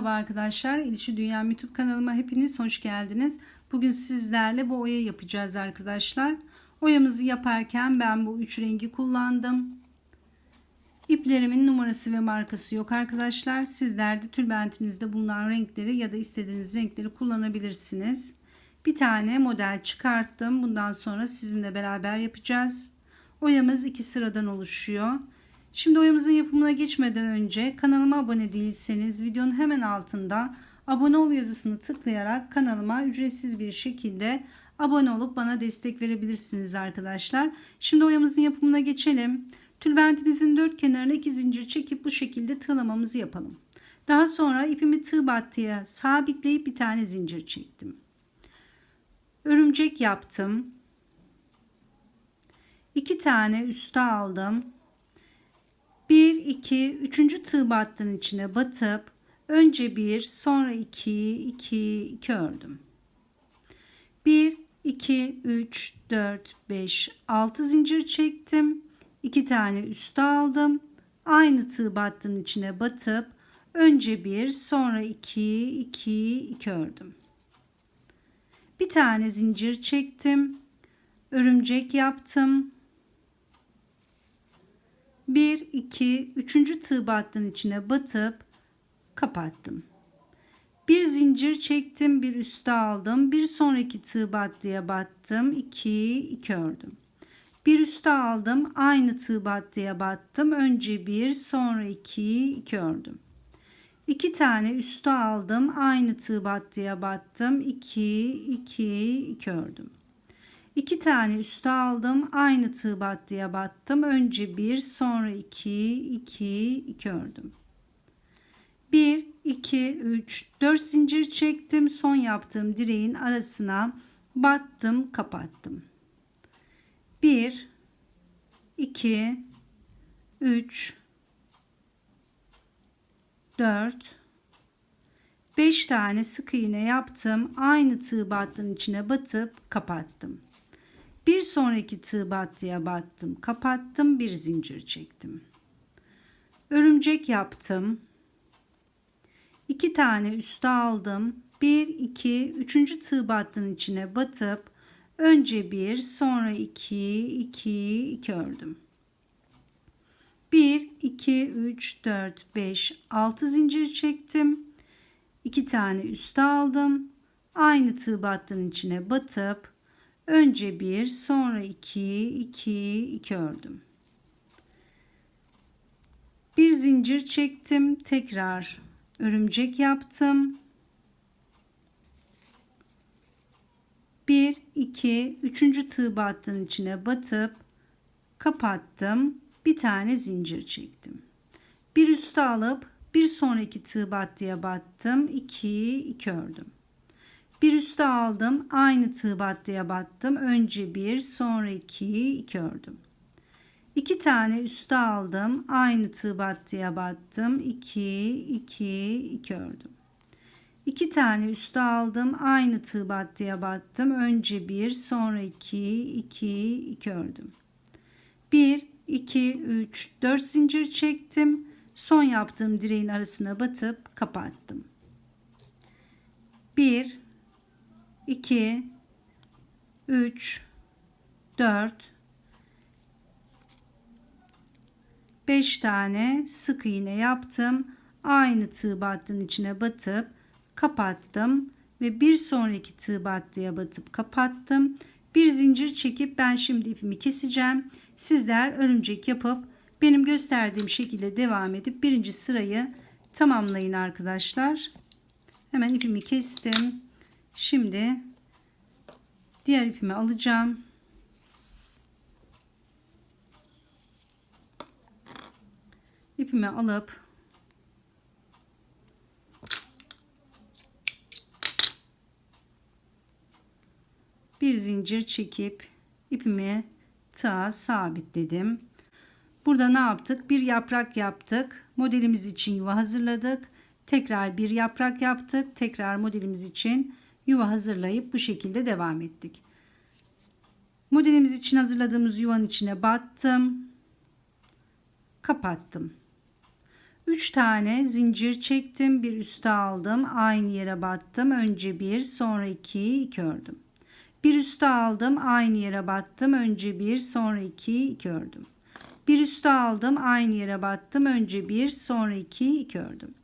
Merhaba arkadaşlar. İlişi Dünya YouTube kanalıma hepiniz hoş geldiniz. Bugün sizlerle bu oya yapacağız arkadaşlar. Oyamızı yaparken ben bu üç rengi kullandım. İplerimin numarası ve markası yok arkadaşlar. Sizler de tülbentinizde bulunan renkleri ya da istediğiniz renkleri kullanabilirsiniz. Bir tane model çıkarttım. Bundan sonra sizinle beraber yapacağız. Oyamız iki sıradan oluşuyor. Şimdi oyamızın yapımına geçmeden önce kanalıma abone değilseniz videonun hemen altında abone ol yazısını tıklayarak kanalıma ücretsiz bir şekilde abone olup bana destek verebilirsiniz arkadaşlar. Şimdi oyamızın yapımına geçelim. Tülbentimizin dört kenarına iki zincir çekip bu şekilde tığlamamızı yapalım. Daha sonra ipimi tığ battıya sabitleyip bir tane zincir çektim. Örümcek yaptım. İki tane üste aldım. 1 2 3. tığ battının içine batıp önce 1 sonra 2 2 2 ördüm. 1 2 3 4 5 6 zincir çektim. 2 tane üste aldım. Aynı tığ battının içine batıp önce 1 sonra 2 2 2 ördüm. Bir tane zincir çektim. Örümcek yaptım. 1 2 3. tığ battının içine batıp kapattım. Bir zincir çektim, bir üste aldım. Bir sonraki tığ battıya battım. 2 2 ördüm. Bir üste aldım, aynı tığ battıya battım. Önce bir, sonra 2 2 ördüm. 2 tane üste aldım, aynı tığ battıya battım. 2 2 2 ördüm. 2 tane üste aldım. Aynı tığ battıya battım. Önce 1 sonra 2 2 2 ördüm. 1 2 3 4 zincir çektim. Son yaptığım direğin arasına battım, kapattım. 1 2 3 4 5 tane sık iğne yaptım. Aynı tığ battığın içine batıp kapattım. Bir sonraki tığ battıya battım, kapattım, bir zincir çektim. Örümcek yaptım. İki tane üste aldım. Bir, iki, üçüncü tığ battının içine batıp önce bir, sonra iki, iki, iki ördüm. Bir, iki, üç, dört, beş, altı zincir çektim. İki tane üste aldım. Aynı tığ battının içine batıp Önce bir, sonra iki, iki, iki ördüm. Bir zincir çektim, tekrar örümcek yaptım. Bir, iki, üçüncü tığ battığın içine batıp kapattım. Bir tane zincir çektim. Bir üstü alıp bir sonraki tığ battıya battım. 2 2 ördüm. Bir üste aldım. Aynı tığ battıya battım. Önce bir sonra iki, iki ördüm. İki tane üste aldım. Aynı tığ battıya battım. 2 2 2 ördüm. İki tane üste aldım. Aynı tığ battıya battım. Önce bir sonra iki, iki, iki ördüm. Bir, iki, üç, dört zincir çektim. Son yaptığım direğin arasına batıp kapattım. Bir, 2 3 4 5 tane sık iğne yaptım. Aynı tığ battının içine batıp kapattım ve bir sonraki tığ battıya batıp kapattım. Bir zincir çekip ben şimdi ipimi keseceğim. Sizler örümcek yapıp benim gösterdiğim şekilde devam edip birinci sırayı tamamlayın arkadaşlar. Hemen ipimi kestim. Şimdi diğer ipimi alacağım. İpimi alıp bir zincir çekip ipimi tığa sabitledim. Burada ne yaptık? Bir yaprak yaptık. Modelimiz için yuva hazırladık. Tekrar bir yaprak yaptık. Tekrar modelimiz için yuva hazırlayıp bu şekilde devam ettik. Modelimiz için hazırladığımız yuvanın içine battım. Kapattım. 3 tane zincir çektim. Bir üste aldım. Aynı yere battım. Önce bir sonra iki, iki ördüm. Bir üste aldım. Aynı yere battım. Önce bir sonra iki, iki ördüm. Bir üste aldım. Aynı yere battım. Önce bir sonra iki, iki ördüm.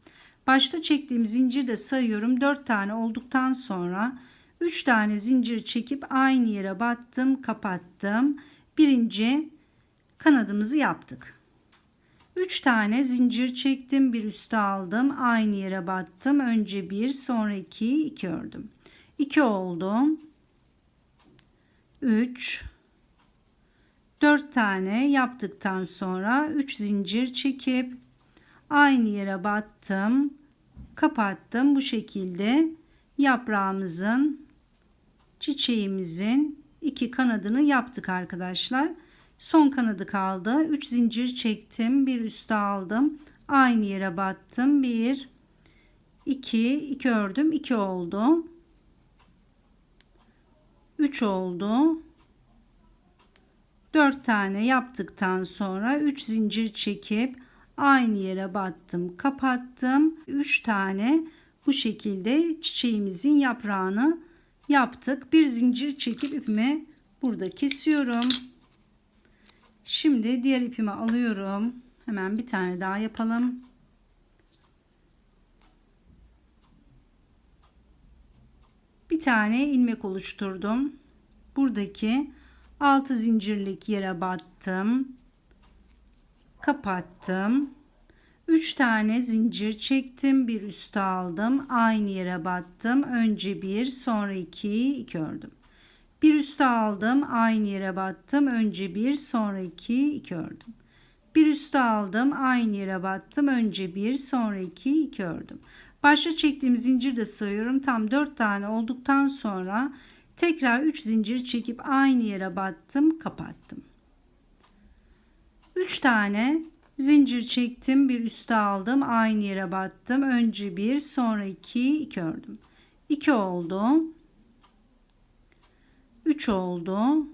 Başta çektiğim zincir de sayıyorum. 4 tane olduktan sonra 3 tane zincir çekip aynı yere battım, kapattım. Birinci kanadımızı yaptık. 3 tane zincir çektim, bir üste aldım, aynı yere battım. Önce bir, sonra iki, iki ördüm. 2 oldu. 3 4 tane yaptıktan sonra 3 zincir çekip aynı yere battım, kapattım. Bu şekilde yaprağımızın çiçeğimizin iki kanadını yaptık arkadaşlar. Son kanadı kaldı. 3 zincir çektim. Bir üste aldım. Aynı yere battım. 1 2 2 ördüm. 2 oldu. 3 oldu. 4 tane yaptıktan sonra 3 zincir çekip aynı yere battım, kapattım. 3 tane bu şekilde çiçeğimizin yaprağını yaptık. Bir zincir çekip ipimi burada kesiyorum. Şimdi diğer ipimi alıyorum. Hemen bir tane daha yapalım. Bir tane ilmek oluşturdum. Buradaki 6 zincirlik yere battım. Kapattım. 3 tane zincir çektim. Bir üste aldım. Aynı yere battım. Önce bir, sonra iki, iki ördüm. Bir üste aldım. Aynı yere battım. Önce bir, sonra iki, iki ördüm. Bir üste aldım. Aynı yere battım. Önce bir, sonra iki, iki ördüm. Başta çektiğim zincir de sayıyorum. Tam 4 tane olduktan sonra tekrar 3 zincir çekip aynı yere battım, kapattım. 3 tane zincir çektim, bir üste aldım, aynı yere battım. Önce bir, sonra iki, iki ördüm. 2 oldu. 3 oldu.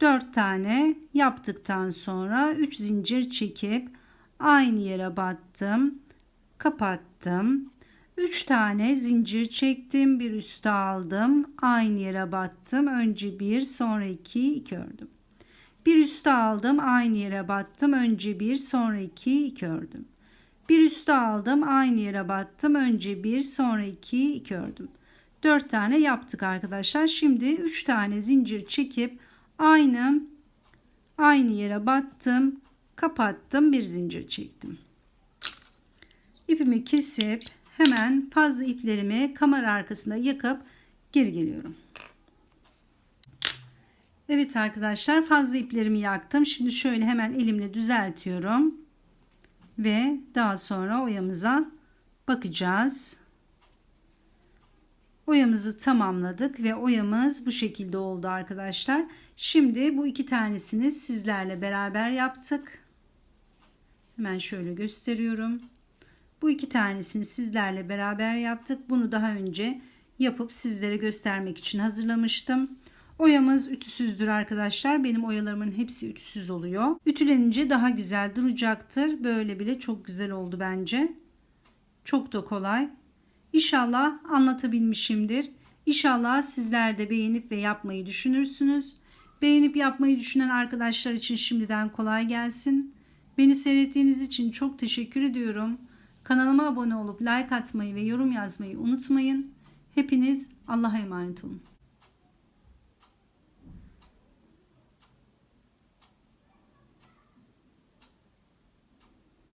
4 tane yaptıktan sonra 3 zincir çekip aynı yere battım, kapattım. 3 tane zincir çektim, bir üste aldım, aynı yere battım. Önce bir, sonra iki, iki ördüm. Bir üste aldım, aynı yere battım. Önce bir, sonra iki, iki ördüm. Bir üste aldım, aynı yere battım. Önce bir, sonra iki, iki ördüm. 4 tane yaptık arkadaşlar. Şimdi 3 tane zincir çekip aynı aynı yere battım, kapattım, bir zincir çektim. İpimi kesip hemen fazla iplerimi kamera arkasında yakıp geri geliyorum. Evet arkadaşlar fazla iplerimi yaktım. Şimdi şöyle hemen elimle düzeltiyorum. Ve daha sonra oyamıza bakacağız. Oyamızı tamamladık ve oyamız bu şekilde oldu arkadaşlar. Şimdi bu iki tanesini sizlerle beraber yaptık. Hemen şöyle gösteriyorum. Bu iki tanesini sizlerle beraber yaptık. Bunu daha önce yapıp sizlere göstermek için hazırlamıştım. Oyamız ütüsüzdür arkadaşlar. Benim oyalarımın hepsi ütüsüz oluyor. Ütülenince daha güzel duracaktır. Böyle bile çok güzel oldu bence. Çok da kolay. İnşallah anlatabilmişimdir. İnşallah sizler de beğenip ve yapmayı düşünürsünüz. Beğenip yapmayı düşünen arkadaşlar için şimdiden kolay gelsin. Beni seyrettiğiniz için çok teşekkür ediyorum. Kanalıma abone olup like atmayı ve yorum yazmayı unutmayın. Hepiniz Allah'a emanet olun.